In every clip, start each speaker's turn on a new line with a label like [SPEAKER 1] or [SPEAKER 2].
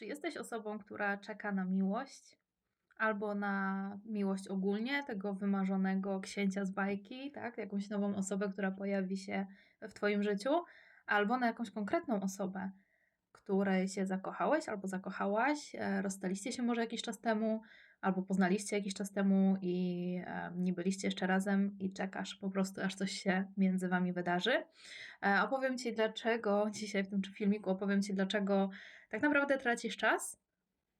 [SPEAKER 1] Czy jesteś osobą, która czeka na miłość? Albo na miłość ogólnie, tego wymarzonego księcia z bajki, tak? Jakąś nową osobę, która pojawi się w Twoim życiu, albo na jakąś konkretną osobę, której się zakochałeś albo zakochałaś, e, rozstaliście się może jakiś czas temu, albo poznaliście jakiś czas temu i e, nie byliście jeszcze razem i czekasz po prostu, aż coś się między wami wydarzy. E, opowiem Ci, dlaczego dzisiaj w tym filmiku opowiem Ci, dlaczego tak naprawdę tracisz czas.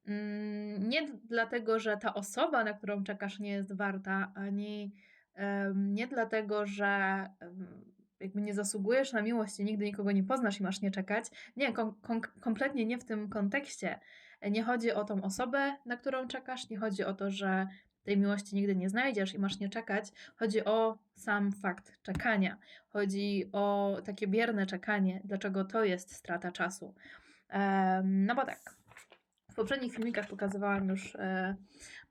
[SPEAKER 1] Mm, nie dlatego, że ta osoba, na którą czekasz, nie jest warta, ani nie dlatego, że jakby nie zasługujesz na miłość i nigdy nikogo nie poznasz i masz nie czekać. Nie, kom kom kompletnie nie w tym kontekście. Nie chodzi o tą osobę, na którą czekasz, nie chodzi o to, że tej miłości nigdy nie znajdziesz i masz nie czekać. Chodzi o sam fakt czekania. Chodzi o takie bierne czekanie, dlaczego to jest strata czasu. No bo tak, w poprzednich filmikach pokazywałam już e,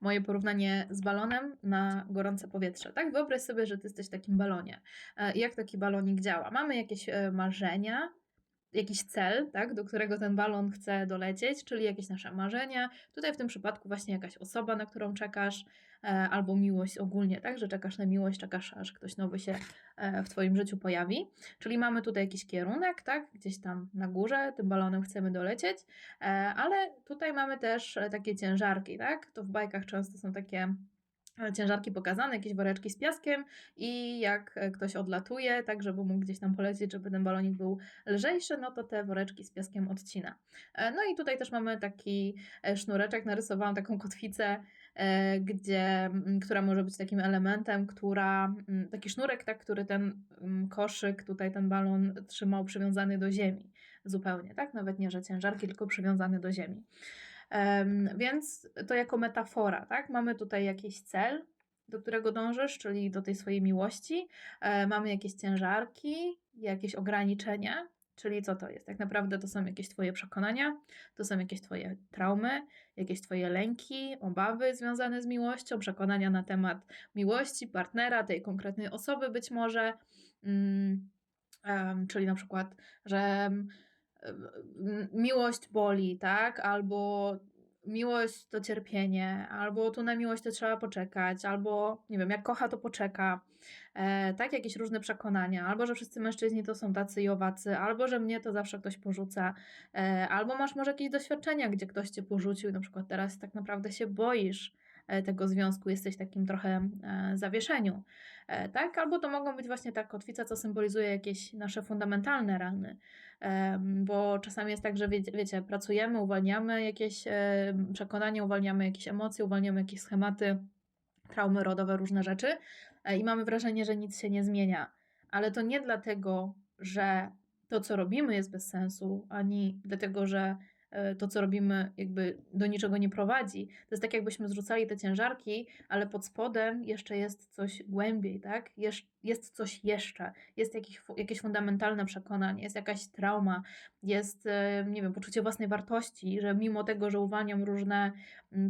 [SPEAKER 1] moje porównanie z balonem na gorące powietrze. Tak, wyobraź sobie, że ty jesteś w takim balonie. E, jak taki balonik działa? Mamy jakieś e, marzenia, jakiś cel, tak, do którego ten balon chce dolecieć, czyli jakieś nasze marzenia. Tutaj w tym przypadku właśnie jakaś osoba, na którą czekasz, e, albo miłość ogólnie, tak, że czekasz na miłość, czekasz, aż ktoś nowy się e, w Twoim życiu pojawi. Czyli mamy tutaj jakiś kierunek, tak, gdzieś tam na górze, tym balonem chcemy dolecieć, e, ale tutaj mamy też takie ciężarki, tak, to w bajkach często są takie ciężarki pokazane, jakieś woreczki z piaskiem i jak ktoś odlatuje, tak żeby mógł gdzieś tam polecieć, żeby ten balonik był lżejszy, no to te woreczki z piaskiem odcina. E, no i tutaj też mamy taki e, sznureczek, narysowałam taką kotwicę, e, gdzie, która może być takim elementem, która, taki sznurek, tak, który ten koszyk, tutaj ten balon trzymał przywiązany do ziemi zupełnie, tak, nawet nie, że ciężarki, tylko przywiązany do ziemi. Więc to jako metafora, tak? Mamy tutaj jakiś cel, do którego dążysz, czyli do tej swojej miłości. E, mamy jakieś ciężarki, jakieś ograniczenia, czyli co to jest? Tak naprawdę to są jakieś Twoje przekonania, to są jakieś Twoje traumy, jakieś Twoje lęki, obawy związane z miłością, przekonania na temat miłości, partnera, tej konkretnej osoby być może. Um, czyli na przykład, że miłość boli, tak? Albo miłość to cierpienie, albo tu na miłość to trzeba poczekać, albo nie wiem, jak kocha to poczeka, e, tak, jakieś różne przekonania, albo że wszyscy mężczyźni to są tacy i owacy, albo że mnie to zawsze ktoś porzuca, e, albo masz może jakieś doświadczenia, gdzie ktoś cię porzucił, na przykład teraz tak naprawdę się boisz, tego związku jesteś takim trochę e, zawieszeniu, e, tak? Albo to mogą być właśnie ta kotwica, co symbolizuje jakieś nasze fundamentalne rany, bo czasami jest tak, że wiecie, pracujemy, uwalniamy jakieś przekonania, uwalniamy jakieś emocje, uwalniamy jakieś schematy, traumy rodowe, różne rzeczy i mamy wrażenie, że nic się nie zmienia. Ale to nie dlatego, że to, co robimy, jest bez sensu, ani dlatego, że E, to, co robimy, jakby do niczego nie prowadzi. To jest tak, jakbyśmy zrzucali te ciężarki, ale pod spodem jeszcze jest coś głębiej, tak? Jest coś jeszcze, jest jakieś, jakieś fundamentalne przekonanie, jest jakaś trauma, jest, e, nie wiem, poczucie własnej wartości, że mimo tego, że uwalniam różne,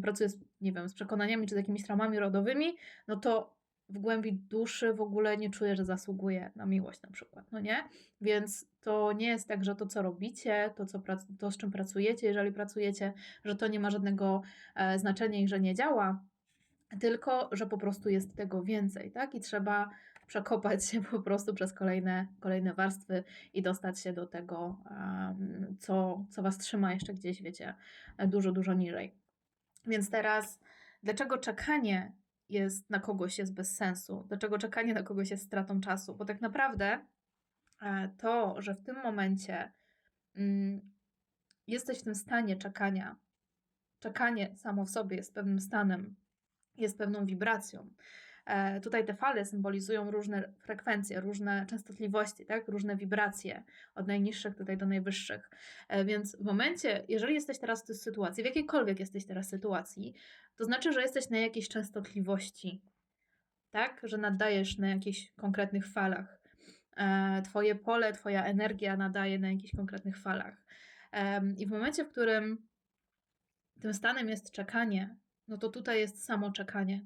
[SPEAKER 1] pracuję z, nie wiem, z przekonaniami czy z jakimiś traumami rodowymi, no to w głębi duszy w ogóle nie czuję, że zasługuję na miłość na przykład, no nie? Więc to nie jest tak, że to, co robicie, to, co to z czym pracujecie, jeżeli pracujecie, że to nie ma żadnego e, znaczenia i że nie działa, tylko, że po prostu jest tego więcej, tak? I trzeba przekopać się po prostu przez kolejne, kolejne warstwy i dostać się do tego, um, co, co Was trzyma jeszcze gdzieś, wiecie, dużo, dużo niżej. Więc teraz, dlaczego czekanie jest na kogoś jest bez sensu, dlaczego czekanie na kogoś jest stratą czasu, bo tak naprawdę e, to, że w tym momencie mm, jesteś w tym stanie czekania, czekanie samo w sobie jest pewnym stanem, jest pewną wibracją. E, tutaj te fale symbolizują różne frekwencje, różne częstotliwości, tak? różne wibracje, od najniższych tutaj do najwyższych. E, więc w momencie, jeżeli jesteś teraz w tej sytuacji, w jakiejkolwiek jesteś teraz sytuacji, to znaczy, że jesteś na jakiejś częstotliwości, tak? Że nadajesz na jakichś konkretnych falach. E, twoje pole, Twoja energia nadaje na jakichś konkretnych falach. I w momencie, w którym tym stanem jest czekanie, no to tutaj jest samo czekanie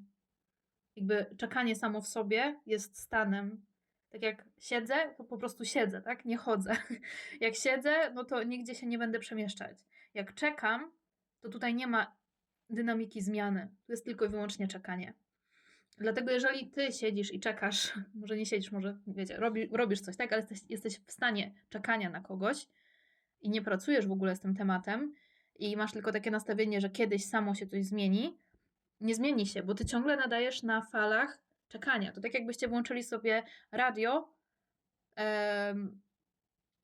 [SPEAKER 1] jakby czekanie samo w sobie jest stanem. Tak jak siedzę, to po prostu siedzę, tak? Nie chodzę. Jak siedzę, no to nigdzie się nie będę przemieszczać. Jak czekam, to tutaj nie ma dynamiki zmiany. Tu jest tylko i wyłącznie czekanie. Dlatego jeżeli ty siedzisz i czekasz, może nie siedzisz, może wiecie, robi, robisz coś, tak, ale jesteś, jesteś w stanie czekania na kogoś i nie pracujesz w ogóle z tym tematem i masz tylko takie nastawienie, że kiedyś samo się coś zmieni, nie zmieni się, bo ty ciągle nadajesz na falach czekania. To tak jakbyście włączyli sobie radio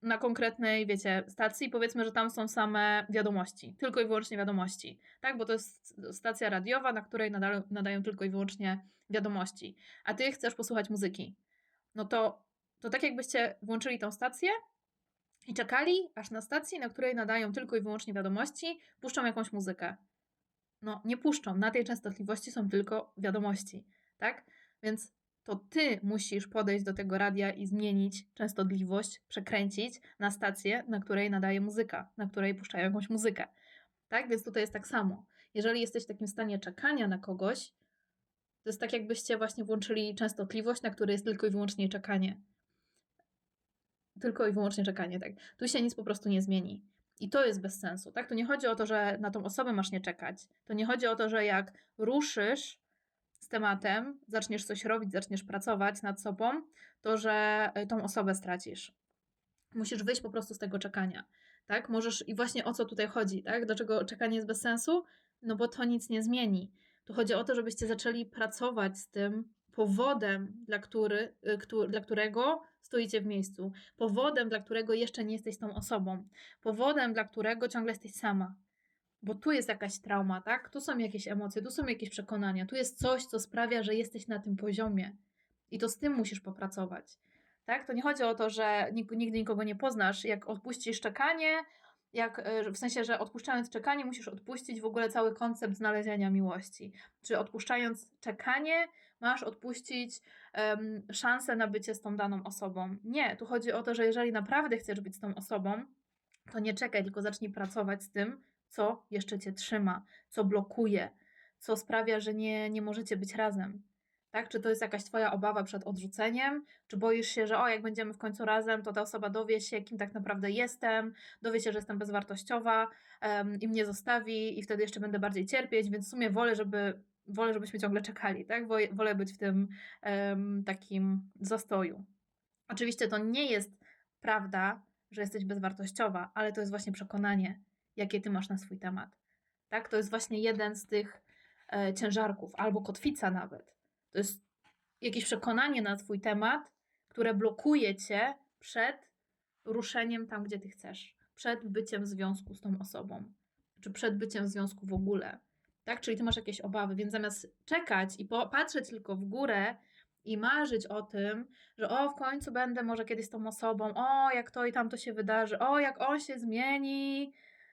[SPEAKER 1] na konkretnej, wiecie, stacji, powiedzmy, że tam są same wiadomości, tylko i wyłącznie wiadomości, tak? Bo to jest stacja radiowa, na której nadają, nadają tylko i wyłącznie wiadomości, a ty chcesz posłuchać muzyki. No to, to tak jakbyście włączyli tą stację i czekali, aż na stacji, na której nadają tylko i wyłącznie wiadomości, puszczą jakąś muzykę. No, nie puszczą. Na tej częstotliwości są tylko wiadomości, tak? Więc to ty musisz podejść do tego radia i zmienić częstotliwość, przekręcić na stację, na której nadaje muzyka, na której puszczają jakąś muzykę. Tak? Więc tutaj jest tak samo. Jeżeli jesteś w takim stanie czekania na kogoś, to jest tak, jakbyście właśnie włączyli częstotliwość, na której jest tylko i wyłącznie czekanie. Tylko i wyłącznie czekanie, tak. Tu się nic po prostu nie zmieni. I to jest bez sensu, tak? To nie chodzi o to, że na tą osobę masz nie czekać. To nie chodzi o to, że jak ruszysz z tematem, zaczniesz coś robić, zaczniesz pracować nad sobą, to że y, tą osobę stracisz. Musisz wyjść po prostu z tego czekania, tak? Możesz i właśnie o co tutaj chodzi, tak? Dlaczego czekanie jest bez sensu? No bo to nic nie zmieni. Tu chodzi o to, żebyście zaczęli pracować z tym powodem, dla, który, y, dla którego stoicie w miejscu, powodem, dla którego jeszcze nie jesteś tą osobą, powodem, dla którego ciągle jesteś sama. Bo tu jest jakaś trauma, tak? Tu są jakieś emocje, tu są jakieś przekonania, tu jest coś, co sprawia, że jesteś na tym poziomie. I to z tym musisz popracować. Tak? To nie chodzi o to, że nigdy nikogo nie poznasz. Jak odpuścisz czekanie, jak, y, w sensie, że odpuszczając czekanie, musisz odpuścić w ogóle cały koncept znalezienia miłości. Czy odpuszczając czekanie, masz odpuścić um, szansę na bycie z tą daną osobą. Nie, tu chodzi o to, że jeżeli naprawdę chcesz być z tą osobą, to nie czekaj, tylko zacznij pracować z tym, co jeszcze cię trzyma, co blokuje, co sprawia, że nie, nie możecie być razem. Tak? Czy to jest jakaś Twoja obawa przed odrzuceniem? Czy boisz się, że o, jak będziemy w końcu razem, to ta osoba dowie się, kim tak naprawdę jestem, dowie się, że jestem bezwartościowa um, i mnie zostawi, i wtedy jeszcze będę bardziej cierpieć, więc w sumie wolę, żeby wolę, żebyśmy ciągle czekali, tak? Wolę być w tym um, takim zastoju. Oczywiście to nie jest prawda, że jesteś bezwartościowa, ale to jest właśnie przekonanie, jakie ty masz na swój temat. Tak? To jest właśnie jeden z tych e, ciężarków, albo kotwica nawet. To jest jakieś przekonanie na swój temat, które blokuje cię przed ruszeniem tam, gdzie ty chcesz, przed byciem w związku z tą osobą, czy przed byciem w związku w ogóle tak? Czyli ty masz jakieś obawy, więc zamiast czekać i patrzeć tylko w górę i marzyć o tym, że o, w końcu będę może kiedyś z tą osobą, o, jak to i tamto się wydarzy, o, jak on się zmieni,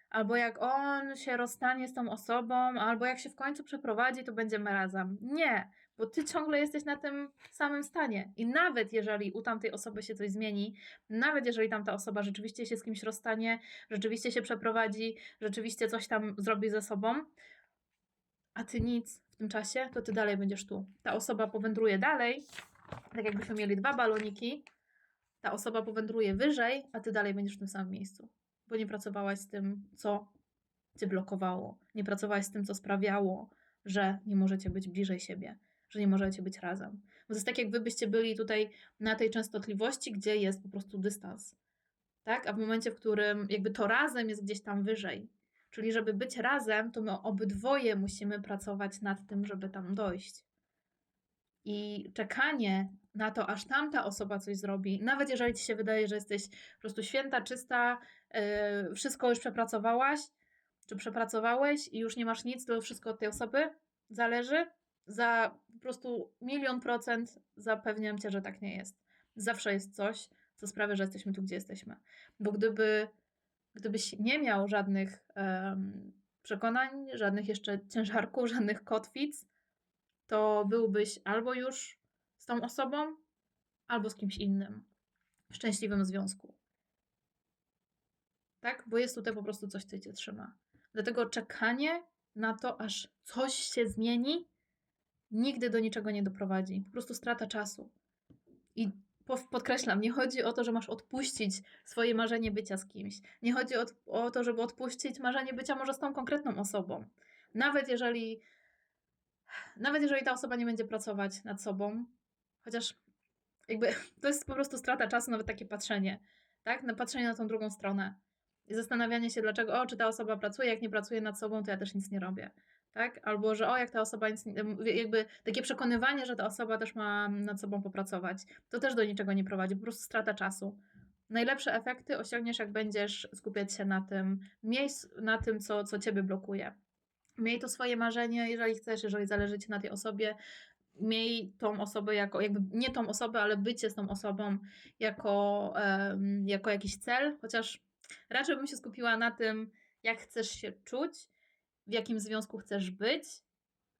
[SPEAKER 1] albo jak on się rozstanie z tą osobą, albo jak się w końcu przeprowadzi, to będziemy razem. Nie, bo ty ciągle jesteś na tym samym stanie. I nawet jeżeli u tamtej osoby się coś zmieni, nawet jeżeli tamta osoba rzeczywiście się z kimś rozstanie, rzeczywiście się przeprowadzi, rzeczywiście coś tam zrobi ze sobą, a ty nic w tym czasie, to ty dalej będziesz tu. Ta osoba powędruje dalej, tak jakbyśmy mieli dwa baloniki, ta osoba powędruje wyżej, a ty dalej będziesz w tym samym miejscu, bo nie pracowałaś z tym, co cię blokowało, nie pracowałaś z tym, co sprawiało, że nie możecie być bliżej siebie, że nie możecie być razem. Bo to jest tak, jak wy byście byli tutaj na tej częstotliwości, gdzie jest po prostu dystans. Tak? A w momencie, w którym jakby to razem jest gdzieś tam wyżej, Czyli, żeby być razem, to my obydwoje musimy pracować nad tym, żeby tam dojść. I czekanie na to, aż tamta osoba coś zrobi, nawet jeżeli ci się wydaje, że jesteś po prostu święta, czysta, yy, wszystko już przepracowałaś, czy przepracowałeś i już nie masz nic, to wszystko od tej osoby zależy. Za po prostu milion procent zapewniam cię, że tak nie jest. Zawsze jest coś, co sprawia, że jesteśmy tu, gdzie jesteśmy. Bo gdyby gdybyś nie miał żadnych um, przekonań, żadnych jeszcze ciężarków, żadnych kotwic, to byłbyś albo już z tą osobą, albo z kimś innym w szczęśliwym związku. Tak? Bo jest tutaj po prostu coś, co cię trzyma. Dlatego czekanie na to, aż coś się zmieni, nigdy do niczego nie doprowadzi. Po prostu strata czasu. I po- podkreślam, nie chodzi o to, że masz odpuścić swoje marzenie bycia z kimś. Nie chodzi o, to, żeby odpuścić marzenie bycia może z tą konkretną osobą. Nawet jeżeli, nawet jeżeli ta osoba nie będzie pracować nad sobą, chociaż jakby to jest po prostu strata czasu, nawet takie patrzenie, tak? Na patrzenie na tą drugą stronę i zastanawianie się, dlaczego, o, czy ta osoba pracuje, jak nie pracuje nad sobą, to ja też nic nie robię, tak? Albo, że o, jak ta osoba nic, jakby takie przekonywanie, że ta osoba też ma nad sobą popracować, to też do niczego nie prowadzi, po prostu strata czasu. Najlepsze efekty osiągniesz, jak będziesz skupiać się na tym miejscu, na tym, co, co ciebie blokuje. Miej to swoje marzenie, jeżeli chcesz, jeżeli zależy ci na tej osobie, miej tą osobę jako, jakby nie tą osobę, ale bycie z tą osobą jako, em, jako jakiś cel, chociaż raczej bym się skupiła na tym, jak chcesz się czuć, w jakim związku chcesz być,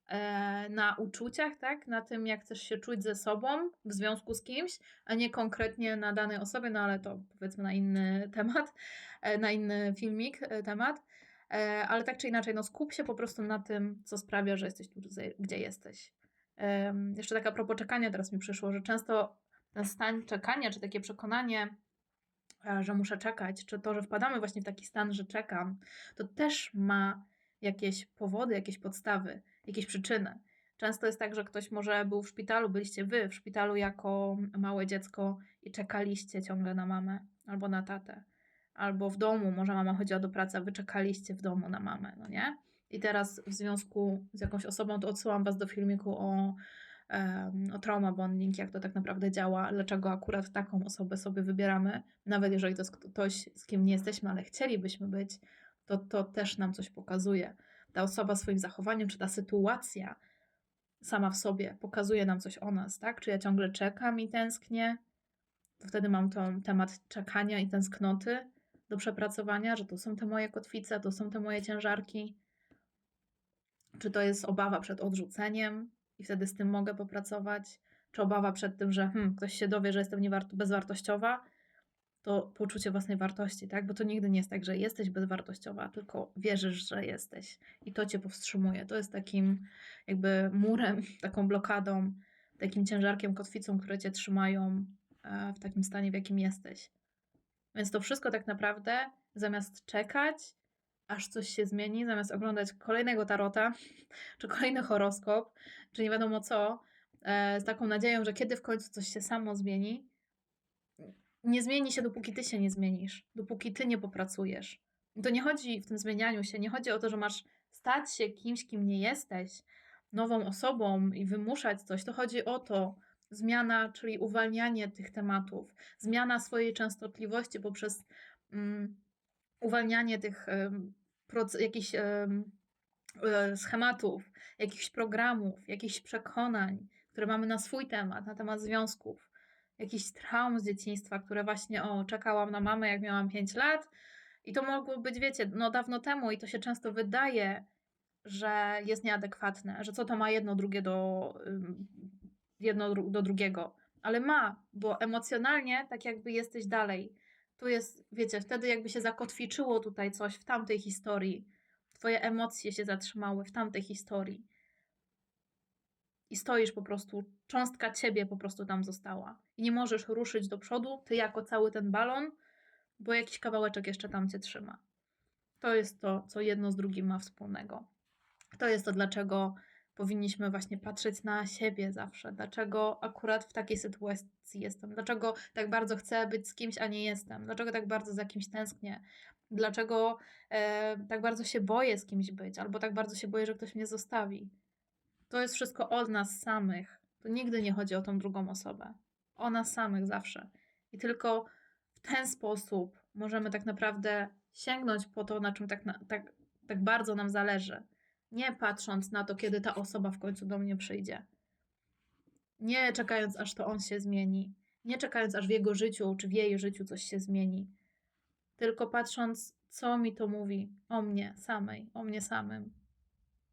[SPEAKER 1] e, na uczuciach, tak? Na tym, jak chcesz się czuć ze sobą w związku z kimś, a nie konkretnie na danej osobie, no ale to powiedzmy na inny temat, e, na inny filmik e, temat. Ale tak czy inaczej, no skup się po prostu na tym, co sprawia, że jesteś tu, gdzie- jesteś. Jeszcze taka propos czekania teraz mi przyszło, że często ten stan czekania, czy takie przekonanie, że muszę czekać, czy to, że wpadamy właśnie w taki stan, że czekam, to też ma jakieś powody, jakieś podstawy, jakieś przyczyny. Często jest tak, że ktoś może był w szpitalu, byliście wy w szpitalu jako małe dziecko i czekaliście ciągle na mamę albo na tatę. Albo w domu, może mama chodziła do pracy, a wy czekaliście w domu na mamę, no nie? I teraz w związku z jakąś osobą, to odsyłam was do filmiku o, em, o trauma bonding, jak to tak naprawdę działa, dlaczego akurat taką osobę sobie wybieramy, nawet jeżeli to jest ktoś, z kim nie jesteśmy, ale chcielibyśmy być, to to też nam coś pokazuje. Ta osoba swoim zachowaniem, czy ta sytuacja sama w sobie pokazuje nam coś o nas, tak? Czy ja ciągle czekam i tęsknię, to wtedy mam ten temat czekania i tęsknoty do przepracowania, że to są te moje kotwice, to są te moje ciężarki. Czy to jest obawa przed odrzuceniem i wtedy z tym mogę popracować? Czy obawa przed tym, że hmm, ktoś się dowie, że jestem bezwartościowa? To poczucie własnej wartości, tak? Bo to nigdy nie jest tak, że jesteś bezwartościowa, tylko wierzysz, że jesteś i to cię powstrzymuje. To jest takim jakby murem, taką blokadą, takim ciężarkiem, kotwicą, które cię trzymają e, w takim stanie, w jakim jesteś. Więc to wszystko tak naprawdę, zamiast czekać, aż coś się zmieni, zamiast oglądać kolejnego tarota, czy kolejny horoskop, czy nie wiadomo co, e, z taką nadzieją, że kiedy w końcu coś się samo zmieni, nie zmieni się, dopóki ty się nie zmienisz, dopóki ty nie popracujesz. To nie chodzi w tym zmienianiu się, nie chodzi o to, że masz stać się kimś, kim nie jesteś, nową osobą i wymuszać coś. To chodzi o to, zmiana, czyli uwalnianie tych tematów, zmiana swojej częstotliwości poprzez mm, uwalnianie tych proc- jakichś e, schematów, jakichś programów, jakichś przekonań, które mamy na swój temat, na temat związków, jakichś traum z dzieciństwa, które właśnie, o, czekałam na mamę, jak miałam 5 lat. I to mogło być, wiecie, no dawno temu, i to się często wydaje, że jest nieadekwatne, że co to ma jedno drugie do, jedno do drugiego. Ale ma, bo emocjonalnie tak jakby jesteś dalej. Tu jest, wiecie, wtedy jakby się zakotwiczyło tutaj coś w tamtej historii. Twoje emocje się zatrzymały w tamtej historii. I stoisz po prostu, cząstka ciebie po prostu tam została. I nie możesz ruszyć do przodu, ty jako cały ten balon, bo jakiś kawałeczek jeszcze tam cię trzyma. To jest to, co jedno z drugim ma wspólnego. To jest to, dlaczego powinniśmy właśnie patrzeć na siebie zawsze. Dlaczego akurat w takiej sytuacji jestem? Dlaczego tak bardzo chcę być z kimś, a nie jestem? Dlaczego tak bardzo za kimś tęsknię? Dlaczego e, tak bardzo się boję z kimś być? Albo tak bardzo się boję, że ktoś mnie zostawi? To jest wszystko od nas samych. To nigdy nie chodzi o tą drugą osobę. O nas samych zawsze. I tylko w ten sposób możemy tak naprawdę sięgnąć po to, na czym tak, na, tak, tak bardzo nam zależy. Nie patrząc na to, kiedy ta osoba w końcu do mnie przyjdzie. Nie czekając, aż to on się zmieni. Nie czekając, aż w jego życiu czy w jej życiu coś się zmieni. Tylko patrząc, co mi to mówi o mnie samej, o mnie samym.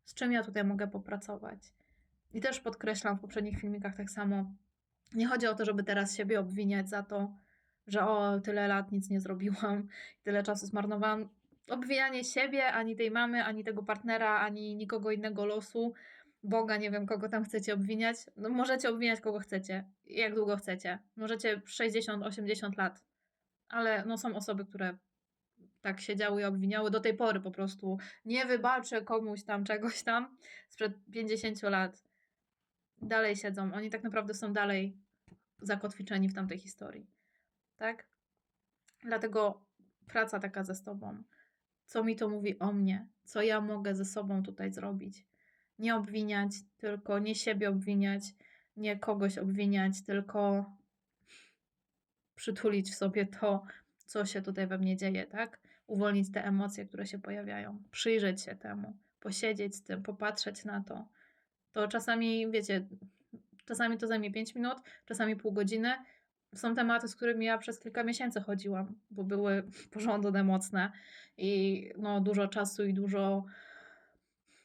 [SPEAKER 1] Z czym ja tutaj mogę popracować. I też podkreślam w poprzednich filmikach tak samo. Nie chodzi o to, żeby teraz siebie obwiniać za to, że o, tyle lat nic nie zrobiłam, tyle czasu zmarnowałam. Obwijanie siebie, ani tej mamy, ani tego partnera, ani nikogo innego losu Boga, nie wiem, kogo tam chcecie obwiniać. No, możecie obwiniać kogo chcecie, jak długo chcecie. Możecie 60-80 lat, ale no, są osoby, które tak siedziały i obwiniały do tej pory po prostu. Nie wybaczę komuś tam czegoś tam sprzed 50 lat. Dalej siedzą. Oni tak naprawdę są dalej zakotwiczeni w tamtej historii. Tak? Dlatego praca taka ze sobą. Co mi to mówi o mnie? Co ja mogę ze sobą tutaj zrobić? Nie obwiniać, tylko nie siebie obwiniać, nie kogoś obwiniać, tylko przytulić w sobie to, co się tutaj we mnie dzieje, tak? Uwolnić te emocje, które się pojawiają, przyjrzeć się temu, posiedzieć z tym, popatrzeć na to. To czasami, wiecie, czasami to zajmie 5 minut, czasami pół godziny. Są tematy, z którymi ja przez kilka miesięcy chodziłam, bo były porządne, mocne i no, dużo czasu i dużo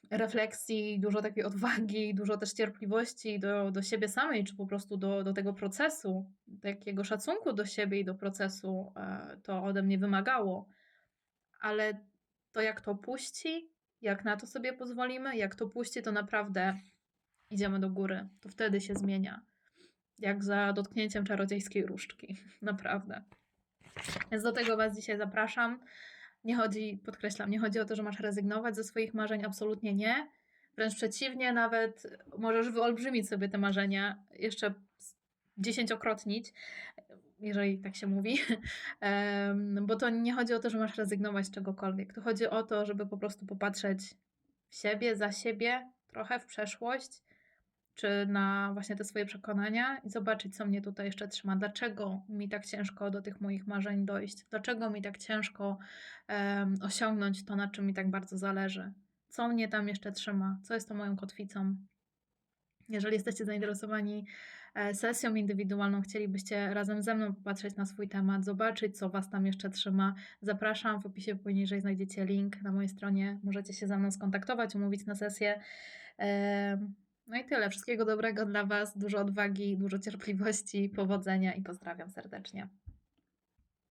[SPEAKER 1] refleksji, dużo takiej odwagi, dużo też cierpliwości do, do siebie samej, czy po prostu do, do tego procesu, takiego szacunku do siebie i do procesu e, to ode mnie wymagało. Ale to jak to puści, jak na to sobie pozwolimy, jak to puści, to naprawdę idziemy do góry. To wtedy się zmienia. Jak za dotknięciem czarodziejskiej różdżki. Naprawdę. Więc do tego Was dzisiaj zapraszam. Nie chodzi, podkreślam, nie chodzi o to, że masz rezygnować ze swoich marzeń, absolutnie nie. Wręcz przeciwnie, nawet możesz wyolbrzymić sobie te marzenia, jeszcze dziesięciokrotnić, jeżeli tak się mówi, bo to nie chodzi o to, że masz rezygnować z czegokolwiek. To chodzi o to, żeby po prostu popatrzeć w siebie, za siebie, trochę w przeszłość, czy na właśnie te swoje przekonania i zobaczyć, co mnie tutaj jeszcze trzyma. Dlaczego mi tak ciężko do tych moich marzeń dojść? Dlaczego mi tak ciężko um, osiągnąć to, na czym mi tak bardzo zależy? Co mnie tam jeszcze trzyma? Co jest tą moją kotwicą? Jeżeli jesteście zainteresowani sesją indywidualną, chcielibyście razem ze mną popatrzeć na swój temat, zobaczyć, co Was tam jeszcze trzyma, zapraszam. W opisie poniżej znajdziecie link na mojej stronie. Możecie się ze mną skontaktować, umówić na sesję. No i tyle. Wszystkiego dobrego dla Was, dużo odwagi, dużo cierpliwości, powodzenia i pozdrawiam serdecznie.